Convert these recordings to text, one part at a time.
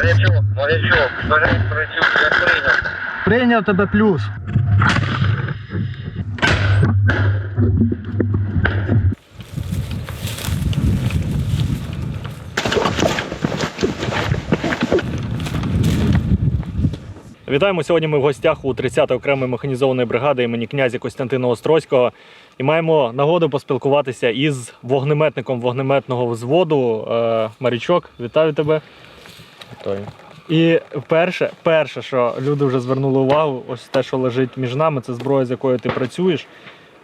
Морячок, морячок, бери працюк, я прийняв. Прийняв тебе плюс. Вітаємо сьогодні. Ми в гостях у 30-ї окремої механізованої бригади імені князя Костянтина Острозького і маємо нагоду поспілкуватися із вогнеметником вогнеметного взводу е, Марічок. Вітаю тебе. Вітаю. І перше, перше, що люди вже звернули увагу, ось те, що лежить між нами, це зброя, з якою ти працюєш.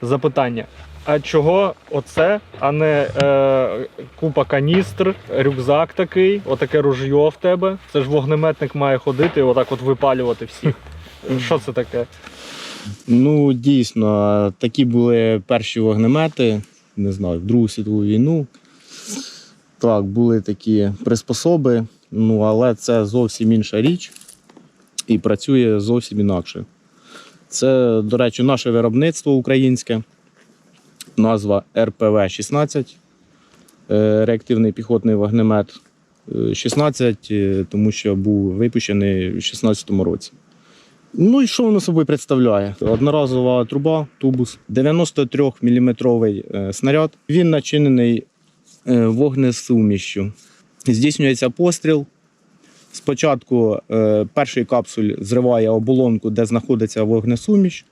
Запитання: а чого оце, а не е, купа каністр, рюкзак такий, отаке ружьо в тебе? Це ж вогнеметник має ходити і отак от випалювати всіх. Що це таке? Ну, дійсно, такі були перші вогнемети, не знаю, в Другу світову війну. Так, були такі приспособи, ну, але це зовсім інша річ і працює зовсім інакше. Це, до речі, наше виробництво українське, назва РПВ-16, е, реактивний піхотний вогнемет. Е, 16, е, тому що був випущений у 16-му році. Ну і що воно собою представляє? Одноразова труба, тубус, 93-мм снаряд. Він начинений е, вогнесумішчю. Здійснюється постріл. Спочатку е, перший капсуль зриває оболонку, де знаходиться вогнесуміш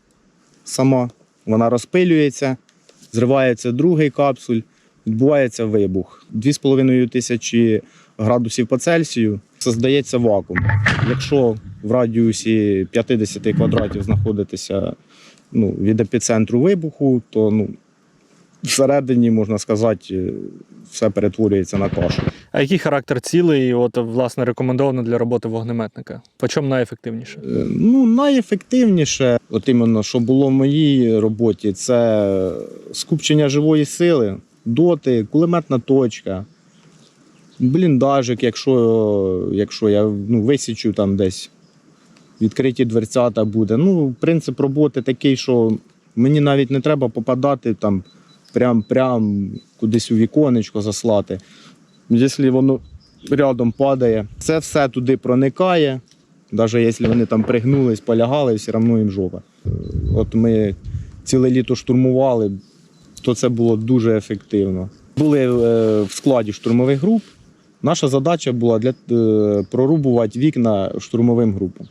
сама. Вона розпилюється, зривається другий капсуль, відбувається вибух. 2,5 тисячі градусів по Цельсію создається вакуум. Якщо в радіусі 50 квадратів знаходитися ну, від епіцентру вибуху, то ну, всередині, можна сказати, все перетворюється на кашу. А який характер цілей, от, власне, рекомендовано для роботи вогнеметника? По чому найефективніше? Е, Ну, найефективніше, от іменно, що було в моїй роботі, це скупчення живої сили, доти, кулеметна точка, бліндажик, якщо, якщо я ну, висічу там десь відкриті дверцята буде. Ну, принцип роботи такий, що мені навіть не треба попадати там прям, прям кудись у віконечко заслати. Якщо воно рядом падає, це все туди проникає. Навіть якщо вони там пригнулись, полягали, все одно їм жопа. От ми ціле літо штурмували, то це було дуже ефективно. Були е, в складі штурмових груп. Наша задача була для е, прорубувати вікна штурмовим групам.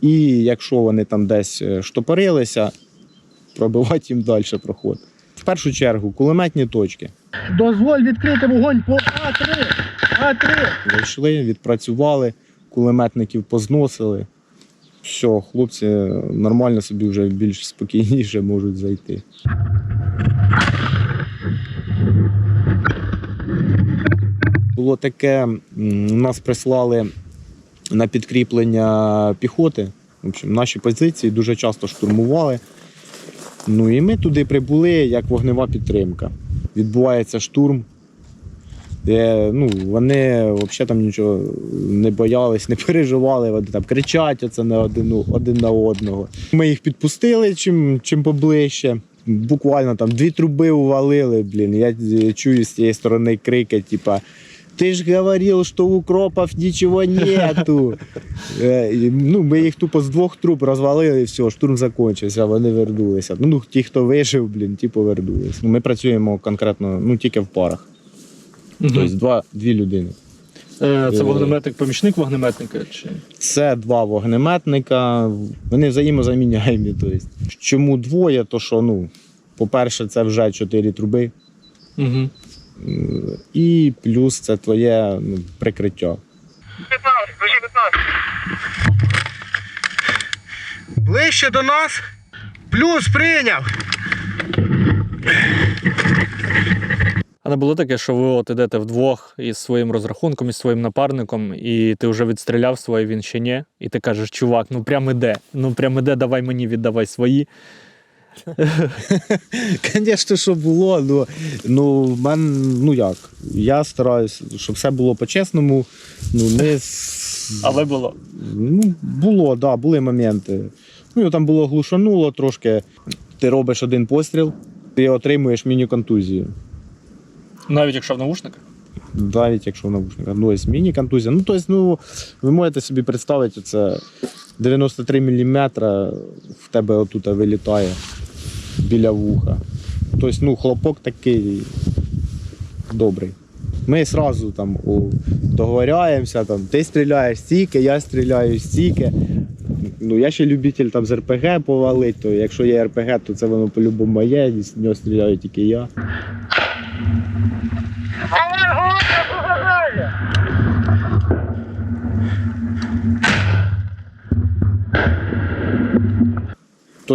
І якщо вони там десь е, штопорилися, пробивати їм далі проход. В першу чергу кулеметні точки. Дозволь відкрити вогонь по А3. А3. Зайшли, відпрацювали, кулеметників позносили. Все, хлопці нормально собі вже більш спокійніше можуть зайти. Було таке, нас прислали на підкріплення піхоти. В общем, наші позиції дуже часто штурмували. Ну і ми туди прибули як вогнева підтримка. Відбувається штурм. Де, ну, вони взагалі там нічого не боялись, не переживали, вони там кричать оце на один, один на одного. Ми їх підпустили чим, чим поближче. Буквально там дві труби увалили, блін. Я чую з цієї сторони крики, типа. Ти ж говорив, що у укропів нічого нету. Е, Ну, ми їх тупо з двох труб розвалили, і все, штурм закінчився, вони вернулися. Ну, ті, хто вижив, блін, ті повернулись. Ну, ми працюємо конкретно ну, тільки в парах. Тобто два, дві людини. Е, Це вогнеметник, помічник вогнеметника? Чи... Це два вогнеметника, вони взаємозаміняємі. Тобто. Чому двоє? То що, ну, по-перше, це вже чотири труби, Угу. І плюс це твоє ну, прикриття. 15, включи 15. Ближче до нас. Плюс прийняв. А не було таке, що ви от ідете вдвох із своїм розрахунком, із своїм напарником, і ти вже відстріляв своє, він ще ні. І ти кажеш, чувак, ну прям іде, ну прям іде, давай мені віддавай свої. Звісно, що було, ну, ну, мен, ну як, я стараюся, щоб все було по-чесному. Ну, не, з- Але було. ну, було, так, да, були моменти. Ну, там було глушануло трошки. Ти робиш один постріл, ти отримуєш міні-контузію. Навіть якщо в наушниках. навіть якщо в навушниках. Ну, ось міні-контузія. Ну, тобто, ну, ви можете собі представити, це 93 мм в тебе отут вилітає біля вуха. Тобто, ну, хлопок такий добрий. Ми одразу там договоряємося, там, ти стріляєш стільки, я стріляю стільки. Ну, я ще любитель там з РПГ повалити, то якщо є РПГ, то це воно по-любому моє, з нього стріляю тільки я.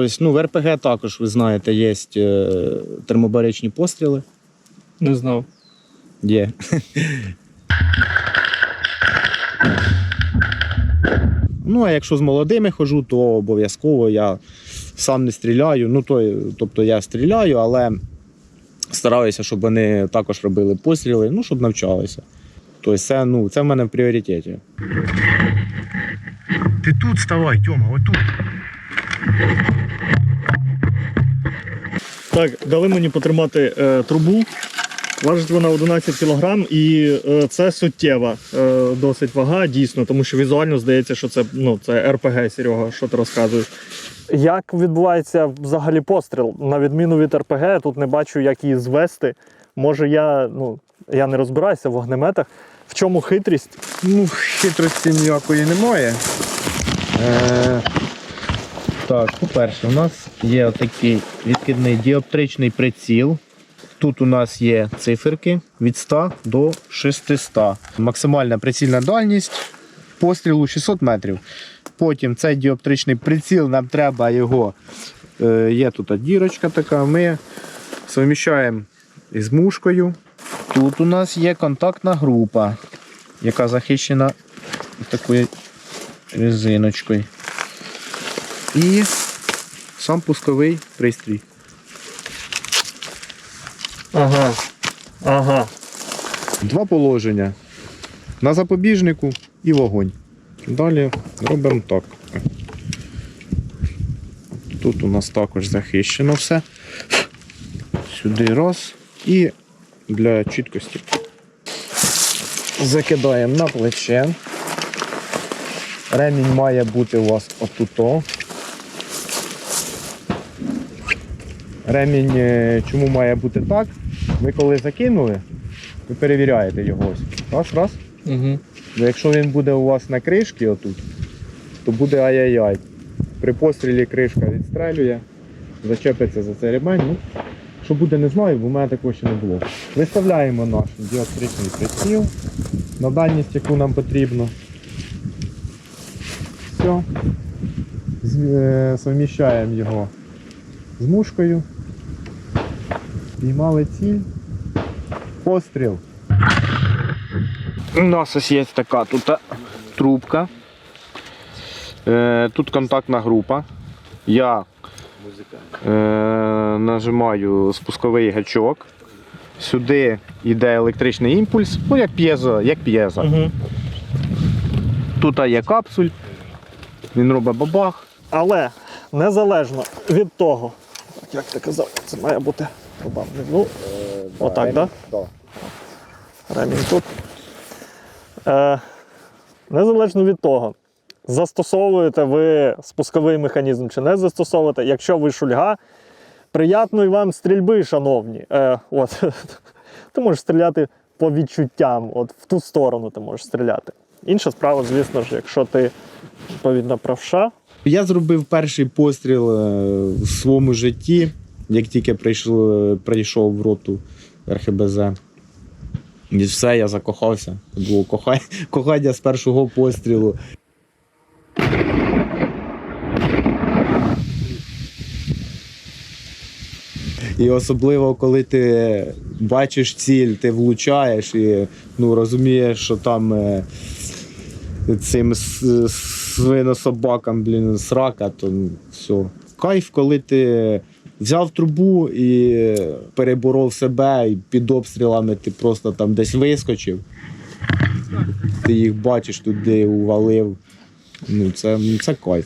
Тобто, ну, в РПГ також, ви знаєте, є е, термобаричні постріли. Не знав. Є. ну, а якщо з молодими хожу, то обов'язково я сам не стріляю. Ну, то, тобто я стріляю, але стараюся, щоб вони також робили постріли, ну, щоб навчалися. Тобто це, ну, це в мене в пріоритеті. Ти тут ставай, Тьома, отут. Так, дали мені потримати е, трубу. Важить вона 11 кг, і е, це суттєва е, досить вага, дійсно, тому що візуально здається, що це, ну, це РПГ, Серега, що ти розказуєш. Як відбувається взагалі постріл? На відміну від РПГ, я тут не бачу, як її звести. Може, я, ну, я не розбираюся в вогнеметах. В чому хитрість? Ну, хитрості ніякої немає. Е, так, по-перше, у нас є такий відкидний діоптричний приціл. Тут у нас є циферки від 100 до 600. Максимальна прицільна дальність пострілу 600 метрів. Потім цей діоптричний приціл, нам треба його. Е, є тут дірочка така. Ми суміщаємо із мушкою. Тут у нас є контактна група, яка захищена такою резиночкою. І сам пусковий пристрій. Ага. Ага. Два положення. На запобіжнику і вогонь. Далі робимо так. Тут у нас також захищено все. Сюди раз. І для чіткості закидаємо на плече. Ремінь має бути у вас отуто. Ремінь е, чому має бути так? Ви коли закинули, ви перевіряєте його ось. Раз, раз. Угу. Якщо він буде у вас на кришці отут, то буде ай-яй-яй. При пострілі кришка відстрелює, зачепиться за цей ремень. Ну, що буде, не знаю, бо в мене такого ще не було. Виставляємо наш діоптричний приціл на дальність, яку нам потрібно. Все. Совміщаємо його з мушкою. Піймали ціль. Постріл. У нас ось є така тут трубка. Е, тут контактна група. Я е, нажимаю спусковий гачок. Сюди йде електричний імпульс, ну як п'єзо, як п'єзо. Угу. Тут є капсуль, він робить бабах. Але незалежно від того, як ти казав, це має бути труба внизу. Отак, так? Да. Ремінь тут. Е, незалежно від того, застосовуєте ви спусковий механізм чи не застосовуєте, якщо ви шульга, приятної вам стрільби, шановні. Е, от, ти можеш стріляти по відчуттям, от в ту сторону ти можеш стріляти. Інша справа, звісно ж, якщо ти відповідно правша, Я зробив перший постріл е, в своєму житті, як тільки прийшов, прийшов в роту РХБЗ. І все, я закохався. Було кохання, кохання з першого пострілу. І особливо, коли ти бачиш ціль, ти влучаєш і ну, розумієш, що там е, цим свинособакам, блін, срака, то ну, все. Кайф, коли ти взяв трубу і переборов себе, і під обстрілами ти просто там десь вискочив. Ти їх бачиш туди, увалив. Ну, це, ну, це кайф.